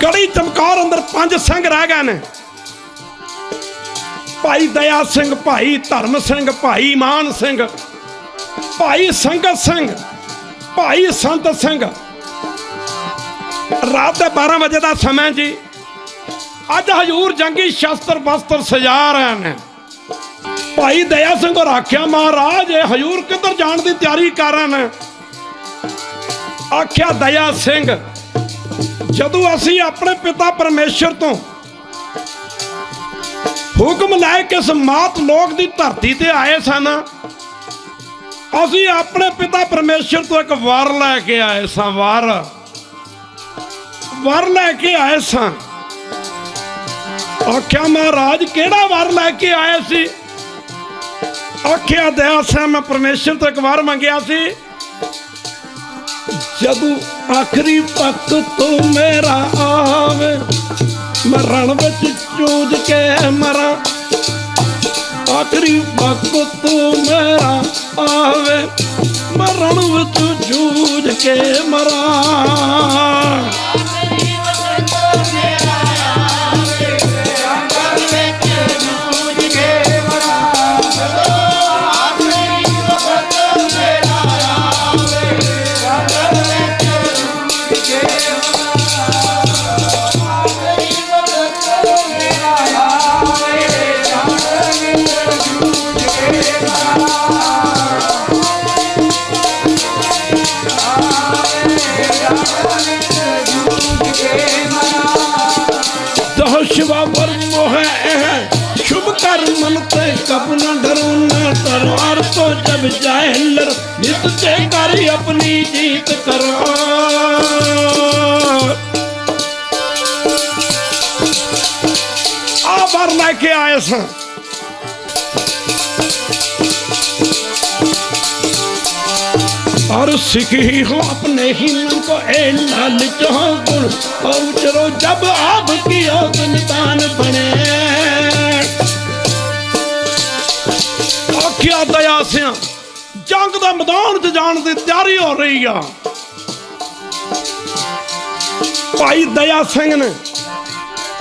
ਕੜੀ ਚਮਕੌਰ ਅੰਦਰ ਪੰਜ ਸਿੰਘ ਰਹਿ ਗਏ ਨੇ। ਭਾਈ ਦਇਆ ਸਿੰਘ, ਭਾਈ ਧਰਮ ਸਿੰਘ, ਭਾਈ ਮਾਨ ਸਿੰਘ, ਭਾਈ ਸੰਗਤ ਸਿੰਘ, ਭਾਈ ਸੰਤ ਸਿੰਘ। ਰਾਤ ਦੇ 12 ਵਜੇ ਦਾ ਸਮਾਂ ਜੀ। ਅੱਜ ਹਜੂਰ ਜੰਗੀ ਸ਼ਸਤਰ ਬਸਤਰ ਸਜਾ ਰਹੇ ਨੇ। ਭਾਈ ਦਇਆ ਸਿੰਘ ਹੋਰ ਆਖਿਆ, ਮਹਾਰਾਜ, ਇਹ ਹਜੂਰ ਕਿੱਧਰ ਜਾਣ ਦੀ ਤਿਆਰੀ ਕਰ ਰਹੇ ਨੇ? ਆਖਿਆ, ਦਇਆ ਸਿੰਘ ਜਦੋਂ ਅਸੀਂ ਆਪਣੇ ਪਿਤਾ ਪਰਮੇਸ਼ਰ ਤੋਂ ਹੁਕਮ ਲੈ ਕੇ ਸਮਾਤ ਲੋਕ ਦੀ ਧਰਤੀ ਤੇ ਆਏ ਸਨ, ਅਸੀਂ ਆਪਣੇ ਪਿਤਾ ਪਰਮੇਸ਼ਰ ਤੋਂ ਇੱਕ ਵਾਰ ਲੈ ਕੇ ਆਏ ਸਾਂ, ਵਾਰ। ਵਾਰ ਲੈ ਕੇ ਆਏ ਸਾਂ। ਆਖਿਆ, ਮਹਾਰਾਜ, ਕਿਹੜਾ ਵਾਰ ਲੈ ਕੇ ਆਏ ਸੀ? ਆਖਿਆ, ਦਇਆ ਸਿੰਘ ਮੈਂ ਪਰਮੇਸ਼ਰ ਤੋਂ ਇੱਕ ਵਾਰ ਮੰਗਿਆ ਸੀ। ਜਦੋਂ ਆਖਰੀ ਵਕਤ ਤੂੰ ਮੇਰਾ ਆਵੇ ਮਰਨ ਵਿੱਚ ਚੂਜ ਕੇ ਮਰਾਂ। ਆਖਰੀ ਵਕਤ ਤੂੰ ਮੇਰਾ ਆਵੇ ਮਰਨ ਵਿੱਚ ਜੂਝ ਕੇ ਮਰਾਂ। ਦਹ ਸ਼ਿਵਾ ਵਰ ਮੋਹ ਹੈ ਸ਼ੁਭ ਕਰ ਮਨ ਤੇ ਕਬ ਨ ਡਰੂ ਨ ਤਰਵਾਰ ਤੋਂ ਜਬ ਜਾਏ ਲਰ, ਨਿਤ ਤੇ ਕਰ ਆਪਣੀ ਜੀਤ ਕਰੋ। ਆ ਵਰ ਲੈ ਕੇ ਆਏ ਸਾਂ और सीखी हो अपने ही मन को ए लालच हो गुण और चलो जब आप की हो संतान बने ਆਖਿਆ ਦਇਆ ਸਿਆ ਜੰਗ ਦਾ ਮੈਦਾਨ 'ਚ ਜਾਣ ਦੀ ਤਿਆਰੀ ਹੋ ਰਹੀ ਆ ਭਾਈ ਦਇਆ ਸਿੰਘ ਨੇ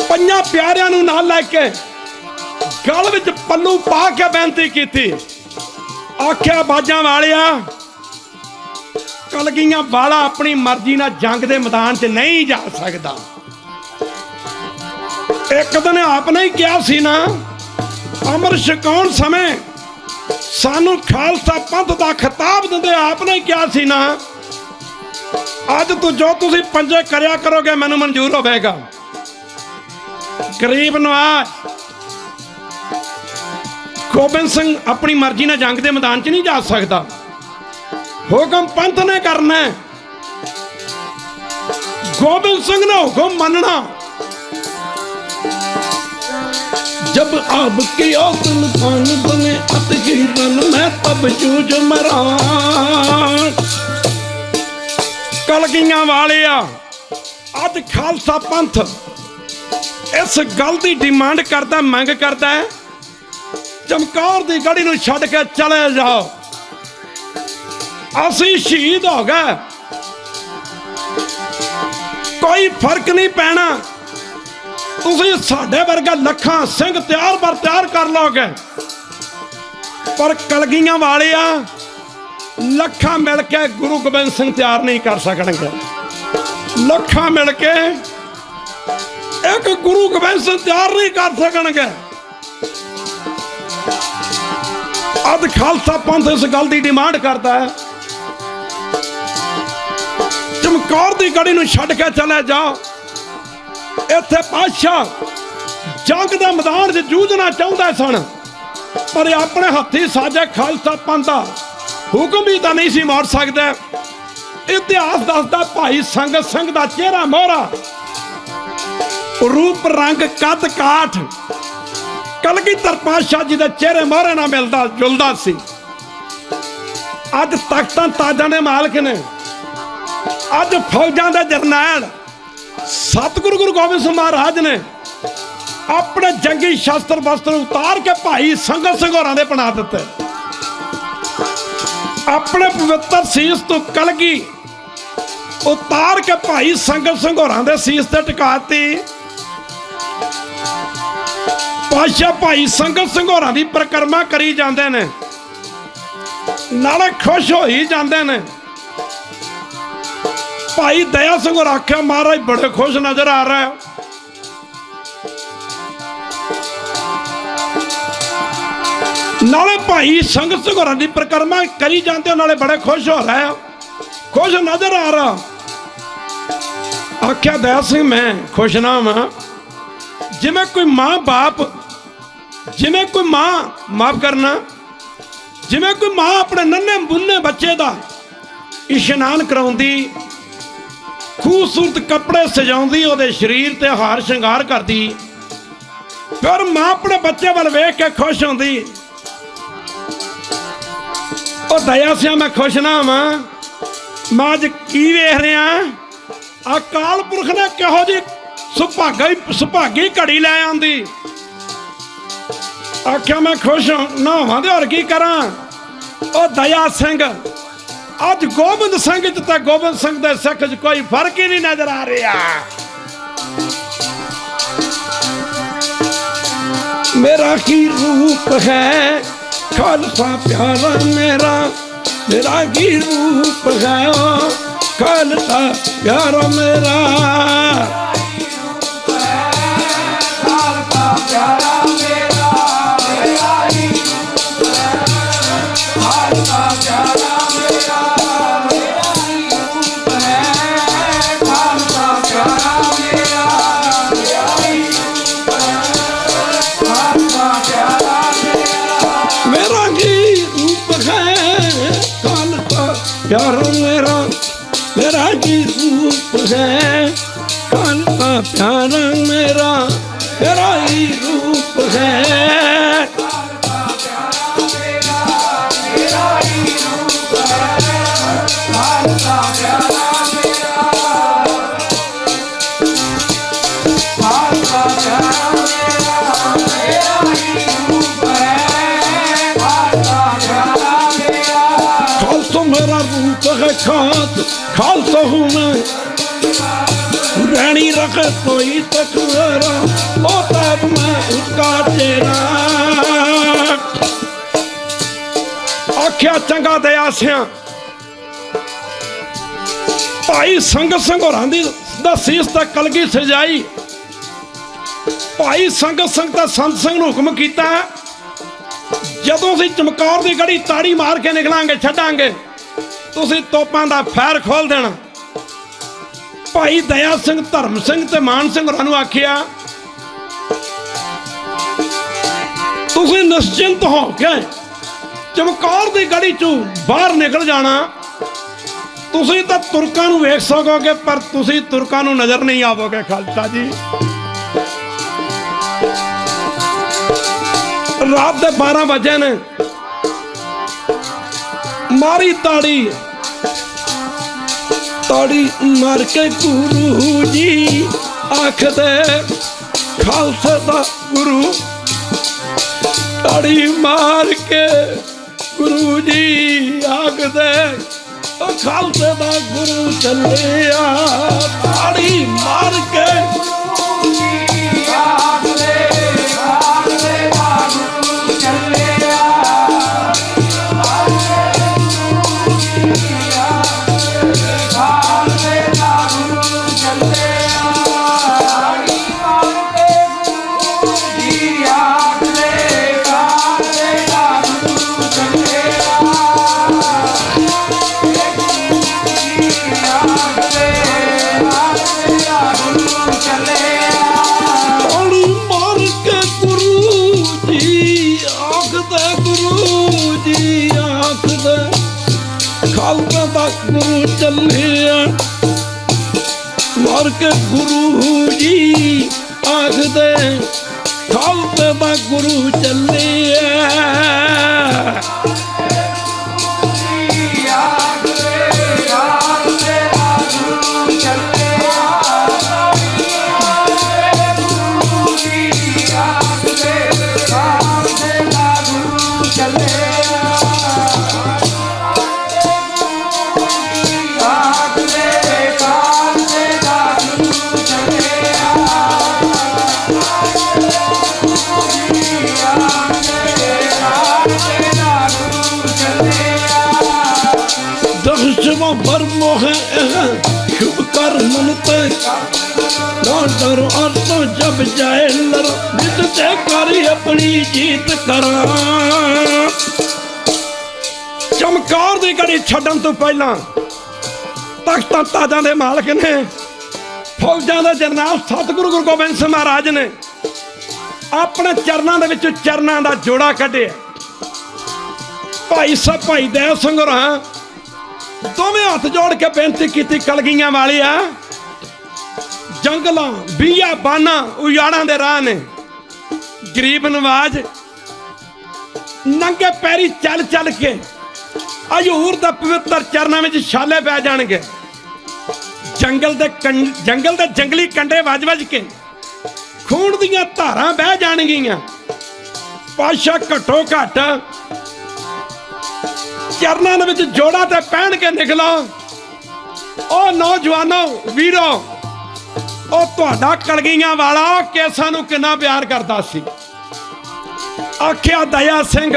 ਪੰਜਾਂ ਪਿਆਰਿਆਂ ਨੂੰ ਨਾਲ ਲੈ ਕੇ ਗਲ ਵਿੱਚ ਪੱਲੂ ਪਾ ਕੇ ਬੇਨਤੀ ਕੀਤੀ ਆਖਿਆ ਬਾਜਾਂ ਵਾਲਿਆ ਕਲਗੀਆਂ ਵਾਲਾ ਆਪਣੀ ਮਰਜ਼ੀ ਨਾਲ ਜੰਗ ਦੇ ਮੈਦਾਨ 'ਚ ਨਹੀਂ ਜਾ ਸਕਦਾ। ਇੱਕ ਦਿਨ ਆਪ ਨੇ ਕਿਹਾ ਸੀ ਨਾ, ਅਮਰ ਛਕਾਉਣ ਸਮੇਂ ਸਾਨੂੰ ਖਾਲਸਾ ਪੰਥ ਦਾ ਖਿਤਾਬ ਦਿੰਦੇ ਆਪ ਨੇ ਕਿਹਾ ਸੀ ਨਾ, ਅੱਜ ਤੋਂ ਜੋ ਤੁਸੀਂ ਪੰਜੇ ਕਰਿਆ ਕਰੋਗੇ, ਮੈਨੂੰ ਮਨਜ਼ੂਰ ਹੋਵੇਗਾ। ਗਰੀਬ ਨਵਾਜ਼, ਗੋਬਿੰਦ ਸਿੰਘ ਆਪਣੀ ਮਰਜ਼ੀ ਨਾਲ ਜੰਗ ਦੇ ਮੈਦਾਨ 'ਚ ਨਹੀਂ ਜਾ ਸਕਦਾ। ਹੁਕਮ ਪੰਥ ਨੇ ਕਰਨਾ ਹੈ। ਗੋਬਿੰਦ ਸਿੰਘ ਨੇ ਹੁਕਮ ਮੰਨਣਾ जब आपकी औतन खान बने अतही बन मैं तब जूझ मरा ਕਲਗੀਆਂ ਵਾਲਿਆ ਅੱਜ ਖਾਲਸਾ ਪੰਥ ਇਸ ਗੱਲ ਦੀ ਡਿਮਾਂਡ ਕਰਦਾ ਮੰਗ ਕਰਦਾ ਹੈ ਚਮਕੌਰ ਦੀ ਗੜੀ ਨੂੰ ਛੱਡ ਕੇ ਚਲੇ ਜਾਓ ਅਸੀਂ ਸ਼ਹੀਦ ਹੋ ਗਏ। ਕੋਈ ਫ਼ਰਕ ਨਹੀਂ ਪੈਣਾ। ਤੁਸੀਂ ਸਾਡੇ ਵਰਗਾ ਲੱਖਾਂ ਸਿੰਘ ਤਿਆਰ ਬਰ ਤਿਆਰ ਕਰ ਲਓਗੇ। ਪਰ ਕਲਗੀਆਂ ਵਾਲਿਆ ਲੱਖਾਂ ਮਿਲ ਕੇ ਗੁਰੂ ਗੋਬਿੰਦ ਸਿੰਘ ਤਿਆਰ ਨਹੀਂ ਕਰ ਸਕਣਗੇ। ਲੱਖਾਂ ਮਿਲ ਕੇ ਇੱਕ ਗੁਰੂ ਗੋਬਿੰਦ ਸਿੰਘ ਤਿਆਰ ਨਹੀਂ ਕਰ ਸਕਣਗੇ। ਅੱਜ ਖਾਲਸਾ ਪੰਥ ਇਸ ਗੱਲ ਦੀ ਡਿਮਾਂਡ ਕਰਦਾ ਹੈ। ਚਮਕੌਰ ਦੀ ਗੜੀ ਨੂੰ ਛੱਡ ਕੇ ਚਲੇ ਜਾਓ ਇੱਥੇ ਪਾਤਸ਼ਾਹ ਜੰਗ ਦੇ ਮੈਦਾਨ 'ਚ ਜੂਝਣਾ ਚਾਹੁੰਦੇ ਸਨ, ਪਰ ਆਪਣੇ ਹੱਥੀ ਸਾਜੇ ਖਾਲਸਾ ਪੰਦਾ ਹੁਕਮ ਵੀ ਤਾਂ ਨਹੀਂ ਸੀ ਮੋੜ ਸਕਦਾ। ਇਤਿਹਾਸ ਦੱਸਦਾ ਭਾਈ ਸੰਗਤ ਸਿੰਘ ਦਾ ਚਿਹਰਾ ਮੋਹਰਾ, ਰੂਪ, ਰੰਗ, ਕੱਦ, ਕਾਠ ਕਲਗੀਧਰ ਪਾਤਸ਼ਾਹ ਜੀ ਦੇ ਚਿਹਰੇ ਮੋਹਰੇ ਨਾਲ ਮਿਲਦਾ ਜੁਲਦਾ ਸੀ। ਅੱਜ ਤਖਤਾਂ ਤਾਜਾਂ ਦੇ ਮਾਲਕ ਨੇ ਅੱਜ ਫੌਜਾਂ ਦੇ ਜਰਨੈਲ ਸਤਿਗੁਰੂ ਗੁਰੂ ਗੋਬਿੰਦ ਸਿੰਘ ਮਹਾਰਾਜ ਨੇ ਆਪਣੇ ਜੰਗੀ ਸ਼ਸਤਰ ਵਸਤਰ ਉਤਾਰ ਕੇ ਭਾਈ ਸੰਗਤ ਸਿੰਘ ਹੋਰਾਂ ਦੇ ਬਣਾ ਦਿੱਤੇ। ਆਪਣੇ ਪਵਿੱਤਰ ਸੀਸ ਤੋਂ ਕਲਗੀ ਉਤਾਰ ਕੇ ਭਾਈ ਸੰਗਤ ਸੰਘੋਰਾਂ ਦੇ ਸੀਸ ਤੇ ਟਿਕਾਤੀ ਪਾਸ਼ਾ ਭਾਈ ਸੰਗਤ ਸੰਘੋਰਾਂ ਦੀ ਪ੍ਰਕਰਮਾ ਕਰੀ ਜਾਂਦੇ ਨੇ, ਨਾਲੇ ਖੁਸ਼ ਹੋਈ ਜਾਂਦੇ ਨੇ। ਭਾਈ ਦਇਆ ਸਿੰਘ ਹੋਰ ਮਹਾਰਾਜ ਬੜੇ ਖੁਸ਼ ਨਜ਼ਰ ਆ ਰਿਹਾ ਨਾਲੇ ਭਾਈ ਸੰਗਤ ਸਿੰਘ ਹੋਰਾਂ ਦੀ ਪ੍ਰਕਰਮਾ ਕਰੀ ਜਾਂਦੇ ਹੋ, ਨਾਲੇ ਬੜੇ ਖੁਸ਼ ਹੋ ਰਹੇ ਹੋ। ਖੁਸ਼ ਨਜ਼ਰ ਆ ਰਹਾ ਆਖਿਆ ਦਇਆ ਸਿੰਘ ਮੈਂ ਖੁਸ਼ ਨਾ ਹਾਂ ਜਿਵੇਂ ਕੋਈ ਮਾਂ ਬਾਪ ਜਿਵੇਂ ਕੋਈ ਮਾਂ ਮਾਫ ਕਰਨਾ ਜਿਵੇਂ ਕੋਈ ਮਾਂ ਆਪਣੇ ਨੰਨੇ ਮੁੰਨੇ ਬੱਚੇ ਦਾ ਇਸ਼ਨਾਨ ਕਰਾਉਂਦੀ ਖੂਬਸੂਰਤ ਕੱਪੜੇ ਸਜਾਉਂਦੀ, ਉਹਦੇ ਸਰੀਰ ਤੇ ਹਾਰ ਸ਼ਿੰਗਾਰ ਕਰਦੀ। ਫਿਰ ਮਾਂ ਆਪਣੇ ਬੱਚੇ ਵੱਲ ਵੇਖ ਕੇ ਖੁਸ਼ ਹੁੰਦੀ। ਉਹ ਦਇਆ ਸਿਆ, ਮੈਂ ਖੁਸ਼ ਨਾ ਹਾਂ ਮੈਂ ਅੱਜ ਕੀ ਵੇਖ ਰਿਹਾ ਅਕਾਲ ਪੁਰਖ ਨੇ ਕਿਹੋ ਜੀ ਸੁਭਾਗਾ, ਸੁਭਾਗੀ ਘੜੀ ਲੈ ਆਂਦੀ। ਆਖਿਆ, ਮੈਂ ਖੁਸ਼ ਹਾਂ ਨਾ ਹੋਵਾਂ ਤੇ ਹੋਰ ਕੀ ਕਰਾਂ? ਉਹ ਦਇਆ ਸਿੰਘ ਅੱਜ ਗੋਬਿੰਦ ਸਿੰਘ ਚ ਤੇ ਗੋਬਿੰਦ ਸਿੰਘ ਦੇ ਸਿੱਖ ਚ ਕੋਈ ਫ਼ਰਕ ਹੀ ਨਹੀਂ ਨਜ਼ਰ ਆ ਰਿਹਾ। ਮੇਰਾ ਕੀ ਰੂਪ ਹੈ? ਖਾਲਸਾ ਪਿਆਰਾ ਮੇਰਾ। ਮੇਰਾ ਕੀ ਰੂਪ ਹੈ? ਖਾਲਸਾ ਪਿਆਰਾ ਮੇਰਾ। ਮੇਰਾ है कान का प्यारा मेरा तेरा ही रूप है खाल तो हूँ मैं रानी रखे कोई तकरारा ओ तब मैं उसका चेहरा आख्या चंगा दया सिया ਭਾਈ ਸੰਗਤ ਸੰਘੋਰਾਂ ਦੀ ਦਾ ਸੀਸ ਤੇ ਕਲਗੀ ਸਜਾਈ ਭਾਈ ਸੰਗਤ ਸੰਗ ਤਾਂ ਸੰਤ ਸਿੰਘ ਨੂੰ ਹੁਕਮ ਕੀਤਾ ਜਦੋਂ ਅਸੀਂ ਚਮਕੌਰ ਦੀ ਗੜੀ ਤਾੜੀ ਮਾਰ ਕੇ ਨਿਕਲਾਂਗੇ ਛੱਡਾਂਗੇ ਤੁਸੀਂ ਤੋਪਾਂ ਦਾ ਫੈਰ ਖੋਲ ਦੇਣਾ ਭਾਈ ਦਇਆ ਸਿੰਘ, ਧਰਮ ਸਿੰਘ ਤੇ ਮਾਨ ਸਿੰਘ ਹੋਰਾਂ ਨੂੰ ਆਖਿਆ, ਤੁਸੀਂ ਨਿਸ਼ਚਿੰਤ ਹੋ ਕੇ ਚਮਕੌਰ ਦੀ ਗੜੀ ਚੋਂ ਬਾਹਰ ਨਿਕਲ ਜਾਣਾ। ਤੁਸੀਂ ਤਾਂ ਤੁਰਕਾਂ ਨੂੰ ਵੇਖ ਸਕੋਗੇ, ਪਰ ਤੁਸੀਂ ਤੁਰਕਾਂ ਨੂੰ ਨਜ਼ਰ ਨਹੀਂ ਆਵੋਗੇ, ਖਾਲਸਾ ਜੀ। ਰਾਤ ਦੇ 12 ਵਜੇ ਨੇ ਮਾਰੀ ਤਾੜੀ ਤਾੜੀ ਮਾਰ ਕੇ ਗੁਰੂ ਜੀ ਆਖਦੇ, ਖਾਲਸੇ ਦਾ ਗੁਰੂ। ਤਾੜੀ ਮਾਰ ਕੇ ਗੁਰੂ ਜੀ ਆਖਦੇ, ਉਹ ਖਾਲਸੇ ਦਾ ਗੁਰੂ ਚੱਲਿਆ। ਤਾੜੀ ਮਾਰ ਕੇ ਗੁਰੂ ਚੱਲਿਆ ਮਾਰ ਕੇ ਗੁਰੂ ਜੀ ਆਖਦੇ ਖਾਲਸਾ ਦਾ ਗੁਰੂ ਚੱਲਿਆ। ਸ਼ੁਭ ਕਰ ਮਨ ਤੇ ਨਾ ਡਰ ਅਰਤੋਂ ਜਬ ਜਾਏ ਨਰ, ਜਿਤ ਤੇ ਕਰ ਆਪਣੀ ਜੀਤ ਕਰਾਂ। ਚਮਕਾਰ ਦੀ ਘੜੀ ਛੱਡਣ ਤੋਂ ਪਹਿਲਾਂ ਤਖਤਾਂ ਤਾਜਾਂ ਦੇ ਮਾਲਕ ਨੇ, ਫੌਜਾਂ ਦਾ ਜਰਨਲ ਸਤਿਗੁਰੂ ਗੁਰੂ ਗੋਬਿੰਦ ਸਿੰਘ ਮਹਾਰਾਜ ਨੇ ਆਪਣੇ ਚਰਨਾਂ ਦੇ ਵਿੱਚ ਚਰਨਾਂ ਦਾ ਜੋੜਾ ਕੱਢਿਆ। ਭਾਈ ਸਾਹਿਬ, ਭਾਈ ਦੇਵ ਸਿੰਘ ਹੋਰਾਂ ਦੋਵੇਂ ਹੱਥ ਜੋੜ ਕੇ ਬੇਨਤੀ ਕੀਤੀ, ਕਲਗੀਆਂ ਵਾਲਿਆ। ਜੰਗਲਾਂ, ਬੀਆ, ਬਾਨਾ, ਉਜਾੜਾਂ ਦੇ ਰਾਹ ਨੇ। ਗਰੀਬ ਨਵਾਜ, ਨੰਗੇ ਪੈਰੀ ਚੱਲ ਚੱਲ ਕੇ, ਹਜ਼ੂਰ ਦਾ ਪਵਿੱਤਰ ਚਰਨਾਂ ਵਿੱਚ ਛਾਲੇ ਪੈ ਜਾਣਗੇ। ਜੰਗਲ ਦੇ ਕੰ- ਜੰਗਲ ਦੇ ਜੰਗਲੀ ਕੰਡੇ ਵੱਜ-ਵੱਜ ਕੇ, ਖੂਨ ਦੀਆਂ ਧਾਰਾਂ ਵਹਿ ਜਾਣਗੀਆਂ। ਪਾਸ਼ਾ ਘਟੋ ਘਟ ਚਰਨਾਂ ਦੇ ਵਿੱਚ ਜੋੜਾ ਤੇ ਪਹਿਨ ਕੇ ਨਿਕਲੋ। ਉਹ ਨੌਜਵਾਨੋ, ਵੀਰੋ, ਉਹ ਤੁਹਾਡਾ ਕਲਗੀਆਂ ਵਾਲਾ ਕੇਸਾਂ ਨੂੰ ਕਿੰਨਾ ਪਿਆਰ ਕਰਦਾ ਸੀ। ਆਖਿਆ, ਦਇਆ ਸਿੰਘ,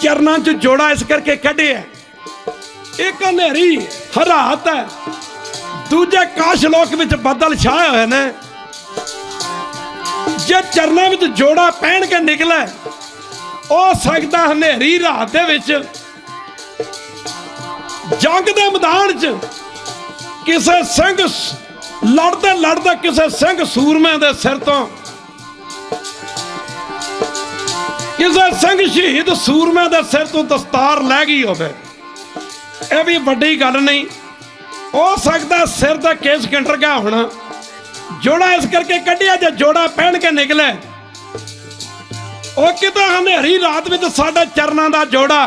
ਚਰਨਾਂ 'ਚ ਜੋੜਾ ਇਸ ਕਰਕੇ ਕੱਢਿਆ ਇੱਕ ਹਨੇਰੀ ਹਰਾਤ ਹੈ, ਦੂਜੇ ਕਾਸ਼ ਲੋਕ ਵਿੱਚ ਬੱਦਲ ਛਾਏ ਹੋਏ ਨੇ। ਜੇ ਚਰਨਾਂ ਵਿੱਚ ਜੋੜਾ ਪਹਿਨ ਕੇ ਨਿਕਲੇ ਹੋ ਸਕਦਾ ਹਨੇਰੀ ਰਾਤ ਦੇ ਵਿੱਚ। ਜੰਗ ਦੇ ਮੈਦਾਨ 'ਚ ਕਿਸੇ ਸਿੰਘ ਲੜਦੇ ਲੜਦੇ ਕਿਸੇ ਸਿੰਘ ਸੂਰਮੇ ਦੇ ਸਿਰ ਤੋਂ। ਕਿਸੇ ਸਿੰਘ ਸ਼ਹੀਦ ਸੂਰਮੇ ਦੇ ਸਿਰ ਤੋਂ ਦਸਤਾਰ ਲੈ ਗਈ ਹੋਵੇ। ਇਹ ਵੀ ਵੱਡੀ ਗੱਲ ਨਹੀਂ। ਹੋ ਸਕਦਾ ਸਿਰ ਦਾ ਕੇਸ ਕੰਟਰ ਗਿਆ ਹੋਣਾ। ਜੋੜਾ ਇਸ ਕਰਕੇ ਕੱਢਿਆ ਜੇ ਜੋੜਾ ਪਹਿਨ ਕੇ ਨਿਕਲੇ। ਉਹ ਕਿਤੇ ਹਨੇਰੀ ਰਾਤ ਵਿੱਚ ਸਾਡੇ ਚਰਨਾਂ ਦਾ ਜੋੜਾ।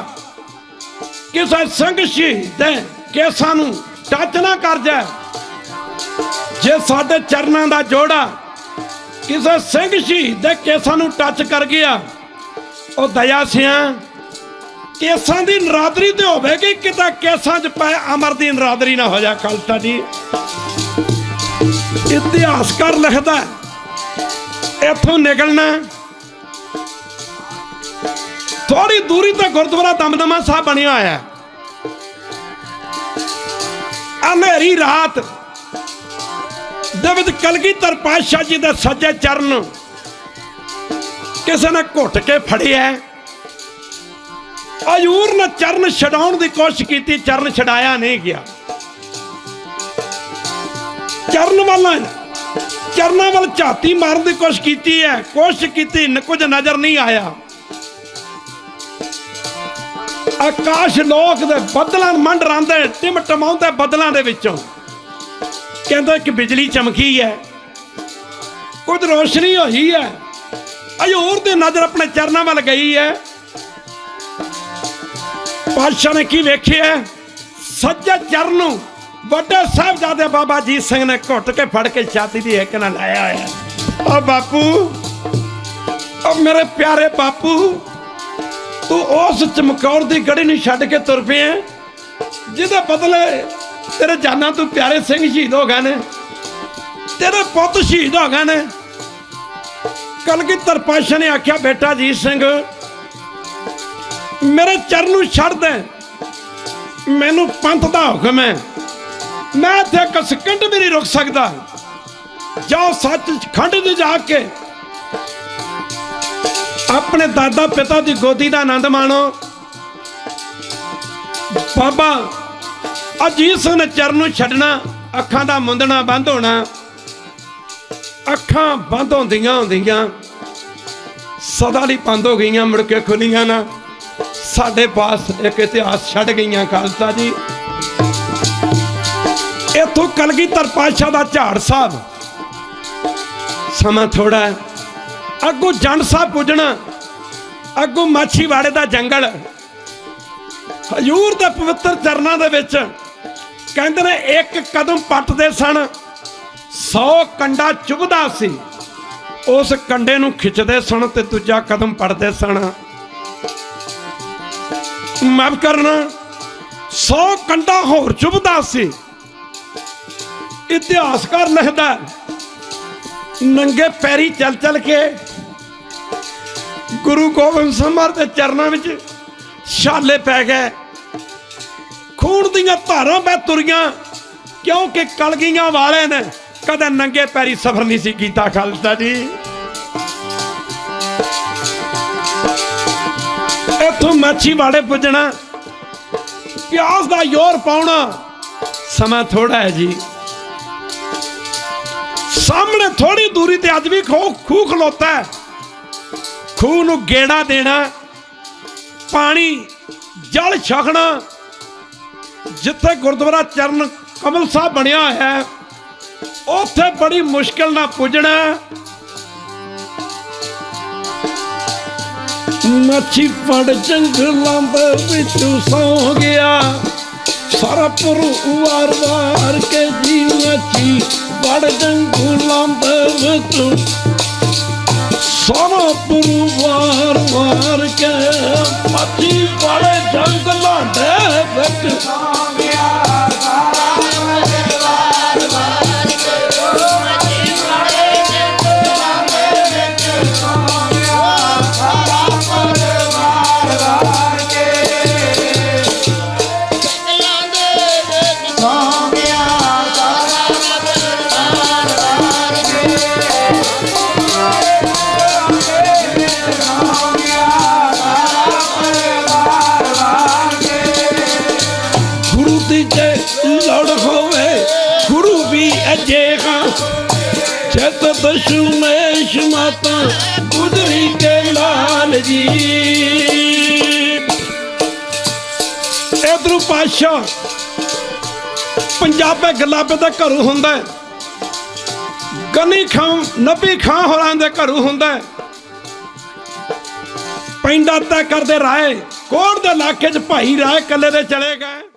ਕਿਸੇ ਸਿੰਘ ਸ਼ਹੀਦ ਦੇ ਕੇਸਾਂ ਨੂੰ ਟੱਚ ਨਾ ਕਰ ਜਾ ਜੇ ਸਾਡੇ ਚਰਨਾਂ ਦਾ ਜੋੜਾ ਕਿਸੇ ਸਿੰਘ ਸ਼ਹੀਦ ਦੇ ਕੇਸਾਂ ਨੂੰ ਟੱਚ ਕਰ ਗਿਆ, ਉਹ ਦਇਆ ਸਿਆਂ, ਕੇਸਾਂ ਦੀ ਨਰਾਦਰੀ ਤੇ ਹੋਵੇਗੀ ਕਿਤਾ ਕੇਸਾਂ 'ਚ ਪਏ ਅਮਰ ਦੀ ਨਰਾਦਰੀ ਨਾ ਹੋ ਜਾ ਖਾਲਸਾ ਜੀ। ਇਤਿਹਾਸਕਾਰ ਲਿਖਦਾ ਇੱਥੋਂ ਨਿਕਲਣਾ ਥੋੜੀ ਦੂਰੀ ਤੇ ਗੁਰਦੁਆਰਾ ਦਮਦਮਾ ਸਾਹਿਬ ਬਣਿਆ ਹੋਇਆ ਹੈ। ਹਨੇਰੀ ਰਾਤ ਦੇ ਵਿੱਚ ਕਲਗੀਧਰ ਪਾਤਸ਼ਾਹ ਜੀ ਦੇ ਸੱਜੇ ਚਰਨ ਕਿਸੇ ਨੇ ਘੁੱਟ ਕੇ ਫੜਿਆ ਹਜ਼ੂਰ ਨੇ ਚਰਨ ਛਡਾਉਣ ਦੀ ਕੋਸ਼ਿਸ਼ ਕੀਤੀ, ਚਰਨ ਛਡਾਇਆ ਨਹੀਂ ਗਿਆ। ਚਰਨ ਵੱਲ, ਚਰਨਾਂ ਵੱਲ ਝਾਤੀ ਮਾਰਨ ਦੀ ਕੋਸ਼ਿਸ਼ ਕੀਤੀ ਹੈ। ਕੋਸ਼ਿਸ਼ ਕੀਤੀ ਨ- ਕੁਝ ਨਜ਼ਰ ਨਹੀਂ ਆਇਆ। ਆਕਾਸ਼ ਲੋਕ ਦੇ ਬੱਦਲਾਂ ਮੰਡ ਰਾਂਦੇ ਟਿਮ ਟਮਾਉਂਦੇ ਬੱਦਲਾਂ ਦੇ ਵਿੱਚੋਂ। ਕਹਿੰਦਾ ਕਿ ਬਿਜਲੀ ਚਮਕੀ ਹੈ ਕੁਝ ਰੋਸ਼ਨੀ ਹੋਈ ਹੈ। ਹਜ਼ੂਰ ਦੀ ਨਜ਼ਰ ਆਪਣੇ ਚਰਨਾਂ ਵੱਲ ਗਈ ਹੈ। ਪਾਤਸ਼ਾਹ ਨੇ ਕੀ ਵੇਖਿਆ ਸੱਜੇ ਚਰਨ ਨੂੰ ਵੱਡੇ ਸਾਹਿਬਜ਼ਾਦੇ ਬਾਬਾ ਜੀਤ ਸਿੰਘ ਨੇ ਘੁੱਟ ਕੇ ਫੜ ਕੇ ਛਾਤੀ ਦੀ ਇੱਕ ਨਾਲ ਲਾਇਆ ਹੋਇਆ ਆ ਬਾਪੂ ਆ ਮੇਰੇ ਪਿਆਰੇ ਬਾਪੂ ਤੂੰ ਉਸ ਚਮਕੌਰ ਦੀ ਗੜੀ ਨੂੰ ਛੱਡ ਕੇ ਤੁਰ ਪਿਆ ਜਿਹਦੇ ਬਦਲੇ ਤੇਰੇ ਜਾਨਾਂ ਤੋਂ ਪਿਆਰੇ ਸਿੰਘ ਸ਼ਹੀਦ ਹੋ ਗਏ ਨੇ। ਤੇਰੇ ਪੁੱਤ ਸ਼ਹੀਦ ਹੋ ਗਏ ਨੇ। ਕਲਗੀਧਰ ਪਾਤਸ਼ਾਹ ਨੇ ਆਖਿਆ, ਬੇਟਾ ਜੀਤ ਸਿੰਘ, ਮੇਰੇ ਚਰਨ ਨੂੰ ਛੱਡ ਦੇ। ਮੈਨੂੰ ਪੰਥ ਦਾ ਹੁਕਮ ਹੈ। ਮੈਂ ਇੱਥੇ ਇੱਕ ਸਕਿੰਟ ਵੀ ਨਹੀਂ ਰੁਕ ਸਕਦਾ। ਜਾਓ ਸੱਚ ਖੰਡ 'ਚ ਜਾ ਕੇ ਆਪਣੇ ਦਾਦਾ ਪਿਤਾ ਦੀ ਗੋਦੀ ਦਾ ਆਨੰਦ ਮਾਣੋ। ਬਾਬਾ ਅਜੀਤ ਸਿੰਘ ਨੇ ਚਰਨ ਨੂੰ ਛੱਡਣਾ, ਅੱਖਾਂ ਦਾ ਮੁੰਦਣਾ ਬੰਦ ਹੋਣਾ। ਅੱਖਾਂ ਬੰਦ ਹੁੰਦੀਆਂ ਹੁੰਦੀਆਂ ਸਦਾ ਲਈ ਬੰਦ ਹੋ ਗਈਆਂ, ਮੁੜ ਕੇ ਖੁੱਲੀਆਂ ਨਾ। ਸਾਡੇ ਪਾਸ ਇੱਕ ਇਤਿਹਾਸ ਛੱਡ ਗਈਆਂ, ਖਾਲਸਾ ਜੀ। ਇੱਥੋਂ ਕਲਗੀਧਰ ਪਾਤਸ਼ਾਹ ਦਾ ਝਾੜ ਸਾਹਿਬ। ਸਮਾਂ ਥੋੜਾ ਹੈ। ਅੱਗੋਂ ਜੰਡ ਸਾਹਿਬ ਪੁੱਜਣਾ, ਅੱਗੋਂ ਮਾਛੀਵਾੜੇ ਦਾ ਜੰਗਲ। ਹਜੂਰ ਦੇ ਪਵਿੱਤਰ ਚਰਨਾਂ ਦੇ ਵਿੱਚ ਕਹਿੰਦੇ ਨੇ, ਇੱਕ ਕਦਮ ਪੱਟਦੇ ਸਨ 100 ਕੰਡਾ ਚੁਭਦਾ ਸੀ। ਉਸ ਕੰਡੇ ਨੂੰ ਖਿੱਚਦੇ ਸਨ ਤੇ ਦੂਜਾ ਕਦਮ ਪੜਦੇ ਸਨ। ਮਾਫ ਕਰਨਾ 100 ਕੰਡਾ ਹੋਰ ਚੁਭਦਾ ਸੀ। ਇਤਿਹਾਸਕਾਰ ਲਿਖਦਾ, ਨੰਗੇ ਪੈਰੀ ਚੱਲ ਚੱਲ ਕੇ ਗੁਰੂ ਗੋਬਿੰਦ ਸਿੰਘ ਦੇ ਚਰਨਾਂ ਵਿੱਚ ਛਾਲੇ ਪੈ ਗਏ। ਖੂਨ ਦੀਆਂ ਧਾਰਾਂ ਬਹਿ ਤੁਰੀਆਂ, ਕਿਉਂਕਿ ਕਲਗੀਆਂ ਵਾਲੇ ਨੇ ਕਦੇ ਨੰਗੇ ਪੈਰੀ ਸਫ਼ਰ ਨਹੀਂ ਸੀ ਕੀਤਾ, ਖਾਲਸਾ ਜੀ। ਇੱਥੋਂ ਮਾਛੀ ਵਾੜੇ ਪੁੱਜਣਾ ਪਿਆਸ ਦਾ ਜ਼ੋਰ ਪਾਉਣਾ, ਸਮਾਂ ਥੋੜਾ ਹੈ ਜੀ। ਸਾਹਮਣੇ ਥੋੜੀ ਦੂਰੀ ਤੇ ਅੱਜ ਵੀ ਖੋ ਖੂਹ ਖਲੋਤਾ ਹੈ। ਖੂਹ ਨੂੰ ਗੇੜਾ ਦੇਣਾ, ਪਾਣੀ ਜਲ ਛਕਣਾ, ਜਿੱਥੇ ਗੁਰਦੁਆਰਾ ਚਰਨ ਕਮਲ ਸਾਹਿਬ ਬਣਿਆ ਹੋਇਆ ਹੈ, ਉੱਥੇ ਬੜੀ ਮੁਸ਼ਕਲ ਨਾਲ ਪੁੱਜਣਾ। ਮੱਛੀ ਫੜ ਜੰਗਲਾਂ ਦੇ ਵਿੱਚ ਸੌ ਗਿਆ। ਸਾਰਾ ਪੁਰ ਵਾਰ ਵਾਰ ਕੇ ਜੀ ਮੱਛੀ ਫੜ ਜੰਗਲਾਂ ਦੇ ਵਿੱਚ ਸਾਰਾ ਪੁਰ ਵਾਰ ਵਾਰ ਕੇ ਮੱਛੀ ਵਾਲੇ ਜੰਗਲਾਂ ਦੇ ਵਿੱਚ ਵੀ ਅਜੇ ਦਸ਼ਮੇਸ਼ ਮਾਤਾ ਗੁਜਰੀ ਕੇ ਲਾਲ ਜੀ। ਇਧਰੂ ਪਾਸ਼ਾ ਪੰਜਾਬੇ ਗੁਲਾਬੇ ਦਾ ਘਰੂ ਹੁੰਦਾ ਗਨੀ ਖਾਂ ਨਬੀ ਖਾਂ ਹੋਰਾਂ ਦੇ ਘਰੂ ਹੁੰਦਾ ਹੈ। ਪੈਂਦਾ ਤੈ ਕਰਦੇ ਰਾਏ ਕੋੜ ਦੇ ਇਲਾਕੇ 'ਚ ਭਾਈ ਰਾਏ ਕੱਲੇ ਦੇ ਚਲੇ ਗਏ।